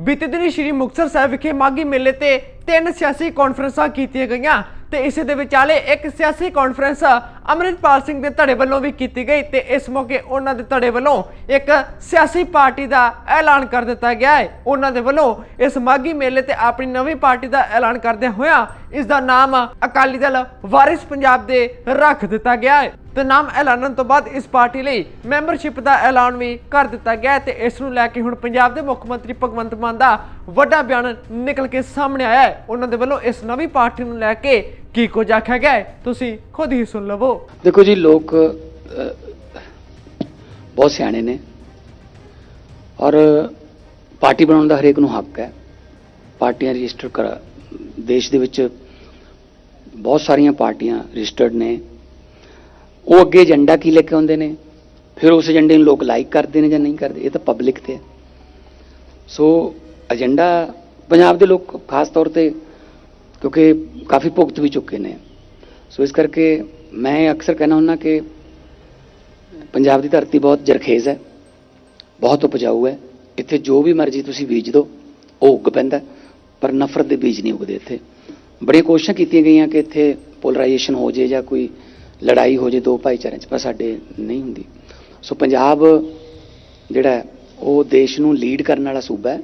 ਬੀਤੇ ਦਿਨੀ ਸ਼੍ਰੀ ਮੁਕਤਸਰ ਸਾਹਿਬ ਵਿਖੇ ਮਾਗੀ ਮੇਲੇ ਤੇ ਤਿੰਨ ਸਿਆਸੀ ਕਾਨਫਰੰਸਾਂ ਕੀਤੀਆਂ ਗਈਆਂ ਤੇ ਇਸੇ ਦੇ ਵਿਚਾਲੇ ਇੱਕ ਸਿਆਸੀ ਕਾਨਫਰੰਸ ਅਮਰਿਤਪਾਲ ਸਿੰਘ ਦੇ ਧੜੇ ਵੱਲੋਂ ਵੀ ਕੀਤੀ ਗਈ ਤੇ ਇਸ ਮੌਕੇ ਉਹਨਾਂ ਦੇ ਧੜੇ ਵੱਲੋਂ ਇੱਕ ਸਿਆਸੀ ਪਾਰਟੀ ਦਾ ਐਲਾਨ ਕਰ ਦਿੱਤਾ ਗਿਆ ਹੈ। ਉਹਨਾਂ ਦੇ ਵੱਲੋਂ ਇਸ ਮਾਗੀ ਮੇਲੇ ਤੇ ਆਪਣੀ ਨਵੀਂ ਪਾਰਟੀ ਦਾ ਐਲਾਨ ਕਰਦਿਆਂ ਹੋਇਆ ਇਸ ਦਾ ਨਾਮ ਅਕਾਲੀ ਦਲ ਵਾਰਿਸ ਪੰਜਾਬ ਦੇ ਰੱਖ ਦਿੱਤਾ ਗਿਆ ਹੈ ਤੇ ਨਾਮ ਐਲਾਨਣ ਤੋਂ ਬਾਅਦ ਇਸ ਪਾਰਟੀ ਲਈ ਮੈਂਬਰਸ਼ਿਪ ਦਾ ਐਲਾਨ ਵੀ ਕਰ ਦਿੱਤਾ ਗਿਆ ਹੈ ਤੇ ਇਸ ਨੂੰ ਲੈ ਕੇ ਹੁਣ ਪੰਜਾਬ ਦੇ ਮੁੱਖ ਮੰਤਰੀ ਭਗਵੰਤ ਮਾਨ ਦਾ ਵੱਡਾ ਬਿਆਨ ਨਿਕਲ ਕੇ ਸਾਹਮਣੇ ਆਇਆ ਹੈ। ਉਹਨਾਂ ਦੇ ਵੱਲੋਂ ਇਸ ਨਵੀਂ ਪਾਰਟੀ ਨੂੰ ਲੈ ਕੇ ਕੀ ਕੁਝ ਆਖਿਆ ਗਿਆ ਹੈ, ਤੁਸੀਂ ਖੁਦ ਹੀ ਸੁਣ ਲਵੋ। ਦੇਖੋ ਜੀ, ਲੋਕ ਬਹੁਤ ਸਿਆਣੇ ਨੇ ਔਰ ਪਾਰਟੀ ਬਣਾਉਣ ਦਾ ਹਰੇਕ ਨੂੰ ਹੱਕ ਹੈ। ਪਾਰਟੀਆਂ ਰਜਿਸਟਰ ਕਰ, ਦੇਸ਼ ਦੇ ਵਿੱਚ ਬਹੁਤ ਸਾਰੀਆਂ ਪਾਰਟੀਆਂ ਰਜਿਸਟਰਡ ਨੇ। ਉਹ ਅੱਗੇ ਏਜੰਡਾ ਕੀ ਲੈ ਕੇ ਆਉਂਦੇ ਨੇ? ਫਿਰ ਉਸ ਏਜੰਡੇ ਨੂੰ ਲੋਕ ਲਾਈਕ ਕਰਦੇ ਨੇ ਜਾਂ ਨਹੀਂ ਕਰਦੇ? ਇਹ ਤਾਂ ਪਬਲਿਕ ਤੇ ਹੈ। ਸੋ ਏਜੰਡਾ ਪੰਜਾਬ ਦੇ ਲੋਕ ਖਾਸ ਤੌਰ ਤੇ, ਕਿਉਂਕਿ ਕਾਫੀ ਭੁਗਤ ਵੀ ਚੁੱਕੇ ਨੇ। ਸੋ ਇਸ ਕਰਕੇ ਮੈਂ ਅਕਸਰ ਕਹਿਣਾ ਹੁੰਦਾ ਕਿ ਪੰਜਾਬ ਦੀ ਧਰਤੀ ਬਹੁਤ ਜਰਖੇਜ਼ ਹੈ, ਬਹੁਤ ਉਪਜਾਊ ਹੈ। ਇੱਥੇ ਜੋ ਵੀ ਮਰਜ਼ੀ ਤੁਸੀਂ ਬੀਜ ਦਿਓ, ਉਹ ਉੱਗ ਪੈਂਦਾ ਪਰ ਨਫ਼ਰਤ ਦੇ ਬੀਜ ਨਹੀਂ ਉੱਗਦੇ ਇੱਥੇ। ਬੜੀਆਂ ਕੋਸ਼ਿਸ਼ਾਂ ਕੀਤੀਆਂ ਗਈਆਂ ਕਿ ਇੱਥੇ ਪੋਲਰਾਈਜੇਸ਼ਨ ਹੋ ਜੇ ਜਾਂ ਕੋਈ ਲੜਾਈ ਹੋ ਜੇ ਦੋ ਭਾਈਚਾਰਿਆਂ 'ਚ, ਪਰ ਸਾਡੇ ਨਹੀਂ ਹੁੰਦੀ। ਸੋ ਪੰਜਾਬ ਜਿਹੜਾ ਉਹ ਦੇਸ਼ ਨੂੰ ਲੀਡ ਕਰਨ ਵਾਲਾ ਸੂਬਾ ਹੈ।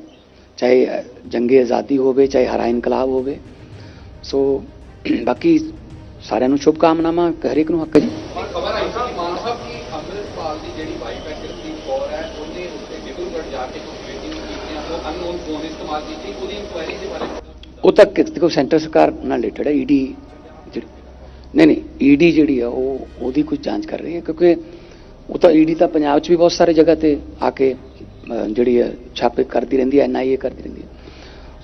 ਚਾਹੇ ਜੰਗੇ ਆਜ਼ਾਦੀ ਹੋਵੇ ਚਾਹੇ ਹਰਾ ਇਨਕਲਾਬ ਹੋਵੇ। ਸੋ ਬਾਕੀ ਸਾਰਿਆਂ ਨੂੰ ਸ਼ੁਭ ਕਾਮਨਾਵਾਂ ਹਰੇਕ ਨੂੰ ਹੱਕ ਜੀ। ਪਰ ਖਬਰ ਆਈ ਸੀ ਮਾਨ ਸਾਹਿਬ ਕੀ ਅੰਮ੍ਰਿਤਪਾਲ ਦੀ ਜਿਹੜੀ ਵਾਈਫ ਹੈ ਕਿਰਤੀ ਕੌਰ ਹੈ ਉਹਨੇ ਉੱਤੇ ਡਿਬਰੂਗੜ੍ਹ ਜਾ ਕੇ ਕੁਝ ਮੀਟਿੰਗ ਕੀਤੀਆਂ ਉਹ ਅਨਨੋਨ ਫੋਨ ਇਸਤੇਮਾਲ ਕੀਤੀ ਉਹਦੀ ਇਨਕੁਆਇਰੀ ਦੇ ਬਾਰੇ ਉਹ ਤਾਂ ਦੇਖੋ ਸੈਂਟਰ ਸਰਕਾਰ ਨਾਲ ਰਿਲੇਟਡ ਹੈ ਈਡੀ ਜਿਹੜੀ ਨਹੀਂ ਨਹੀਂ ਈਡੀ ਜਿਹੜੀ ਆ ਉਹ ਉਹਦੀ ਕੁਝ ਜਾਂਚ ਕਰ ਰਹੀ ਹੈ ਕਿਉਂਕਿ ਉਹ ਤਾਂ ਈਡੀ ਤਾਂ ਪੰਜਾਬ 'ਚ ਵੀ ਬਹੁਤ ਸਾਰੇ ਜਗ੍ਹਾ ਤੇ ਆ ਕੇ ਜਿਹੜੀ ਹੈ, ਛਾਪੇ ਕਰਦੀ ਰਹਿੰਦੀ ਹੈ ਐਨਆਈਏ ਕਰਦੀ ਰਹਿੰਦੀ ਹੈ।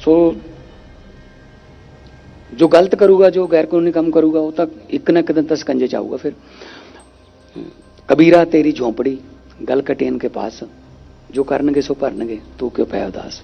ਸੋ ਜੋ ਗਲਤ ਕਰੂਗਾ, ਜੋ ਗੈਰ ਕਾਨੂੰਨੀ ਕੰਮ ਕਰੂਗਾ, ਉਹ ਤਾਂ ਇੱਕ ਨਾ ਇੱਕ ਦਿਨ ਤਾਂ ਸਕੰਜੇ ਚ ਆਊਗਾ ਫਿਰ। ਕਬੀਰਾ, ਤੇਰੀ ਝੋਂਪੜੀ, ਗਲ ਕਟੇਨ ਕੇ ਪਾਸ, ਜੋ ਕਰਨਗੇ ਸੋ ਭਰਨਗੇ, ਤੂੰ ਕਿਉਂ ਪੈ ਉਦਾਸ?